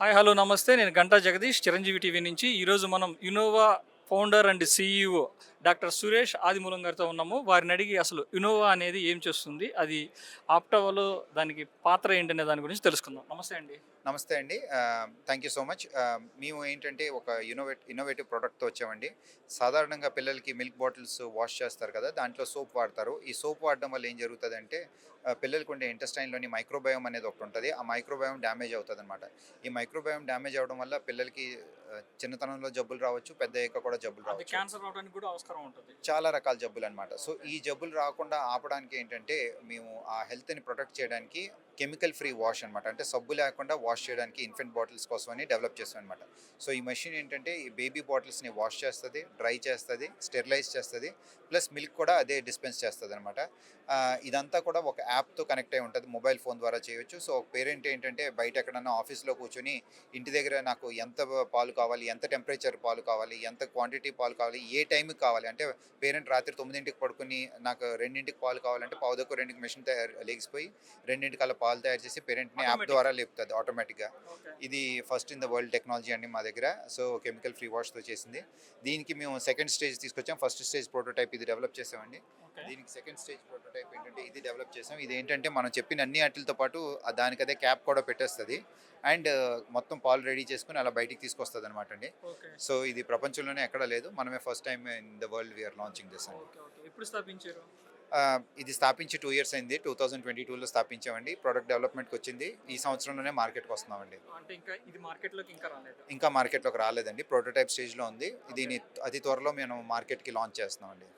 Hi hello నమస్తే. నేను Ganta Jagadish Chiranjeevi TV నుంచి. ఈరోజు మనం Innova founder and CEO doctor Suresh Adimulam గారితో ఉన్నాము. వారిని అడిగి అసలు ఇన్నోవా అనేది ఏం చేస్తుంది? అది ఆప్టోవాలో దానికి పాత్ర ఏంటనే దాని గురించి తెలుసుకుందాం. నమస్తే అండి. నమస్తే అండి. థ్యాంక్ యూ సో మచ్ మేము ఏంటంటే ఒక ఇన్నోవేట్ ఇన్నోవేటివ్ ప్రోడక్ట్తో వచ్చామండి. సాధారణంగా పిల్లలకి మిల్క్ బాటిల్స్ వాష్ చేస్తారు కదా దాంట్లో సోప్ వాడతారు. ఈ సోప్ వాడడం వల్ల ఏం జరుగుతుందంటే పిల్లలకు ఉండే ఇంటెస్టైన్లోని మైక్రోబయోమ్ అనేది ఒకటి ఉంటుంది. ఆ మైక్రోబయోమ్ డ్యామేజ్ అవుతుంది అనమాట ఈ మైక్రోబయోమ్ డ్యామేజ్ అవడం వల్ల పిల్లలకి చిన్నతనంలో జబ్బులు రావచ్చు పెద్ద అయ్యాక కూడా జబ్బులు రావచ్చు. క్యాన్సర్ రావడానికి కూడా అవసరం ఉంటుంది. చాలా రకాల జబ్బులు అనమాట సో ఈ జబ్బులు రాకుండా ఆపడానికి ఏంటంటే మేము ఆ హెల్త్ని ప్రొటెక్ట్ చేయడానికి కెమికల్ ఫ్రీ వాష్ అనమాట అంటే సబ్బు లేకుండా వాష్ చేయడానికి ఇన్ఫెంట్ బాటిల్స్ కోసమని డెవలప్ చేస్తాం అనమాట సో ఈ మెషిన్ ఏంటంటే ఈ బేబీ బాటిల్స్ని వాష్ చేస్తుంది డ్రై చేస్తుంది స్టెరిలైజ్ చేస్తుంది ప్లస్ మిల్క్ కూడా అదే డిస్పెన్స్ చేస్తుంది అనమాట ఇదంతా కూడా ఒక యాప్తో కనెక్ట్ అయి ఉంటుంది మొబైల్ ఫోన్ ద్వారా చేయొచ్చు. సో ఒక పేరెంట్ ఏంటంటే బయట ఎక్కడన్నా ఆఫీస్లో కూర్చొని ఇంటి దగ్గర నాకు ఎంత పాలు కావాలి ఎంత టెంపరేచర్ పాలు కావాలి ఎంత క్వాంటిటీ పాలు కావాలి ఏ టైంకి కావాలి? అంటే పేరెంట్ రాత్రి తొమ్మిదింటికి పడుకుని నాకు రెండింటికి పాలు కావాలంటే పావుదకు రెండుకి మెషిన్ తయారు లేచిపోయి రెండింటికి అలా పాలు తయారు చేసి పేరెంట్ని యాప్. ద్వారా లేపుతుంది ఆటోమేటిక్గా ఇది first in the world technology అండి మా దగ్గర. సో కెమికల్ ఫ్రీ వాష్తో చేసింది. దీనికి మేము సెకండ్ స్టేజ్ తీసుకొచ్చాం. ఫస్ట్ స్టేజ్ ప్రోటోటైప్ ఇది డెవలప్ చేసామండి. దీనికి సెకండ్ స్టేజ్ ప్రోటోటైప్ ఏంటంటే ఇది డెవలప్ చేసాం. ఇది ఏంటంటే మనం చెప్పిన అన్ని వాటితో పాటు దానికదే క్యాప్ కూడా పెట్టేస్తుంది. అండ్ మొత్తం పాలు రెడీ చేసుకుని అలా బయటికి తీసుకొస్తుంది అనమాట అండి సో ఇది ప్రపంచంలోనే ఎక్కడ లేదు. మనమే first time in the world we are launching this అండి. స్థాపించారు? ఇది స్థాపించి టూ ఇయర్స్ అయింది. టూ థౌజండ్ ట్వంటీ టూలో స్థాపించామండి. ప్రోడక్ట్ డెవలప్మెంట్కి వచ్చింది. ఈ సంవత్సరంలోనే మార్కెట్కి వస్తున్నామండి. అంటే ఇంకా ఇది మార్కెట్లోకి ఇంకా రాలేదు. ఇంకా మార్కెట్లోకి రాలేదండి. ప్రోటోటైప్ స్టేజ్లో ఉంది. దీని అతి త్వరలో మేము మార్కెట్కి లాంచ్ చేస్తున్నామండి.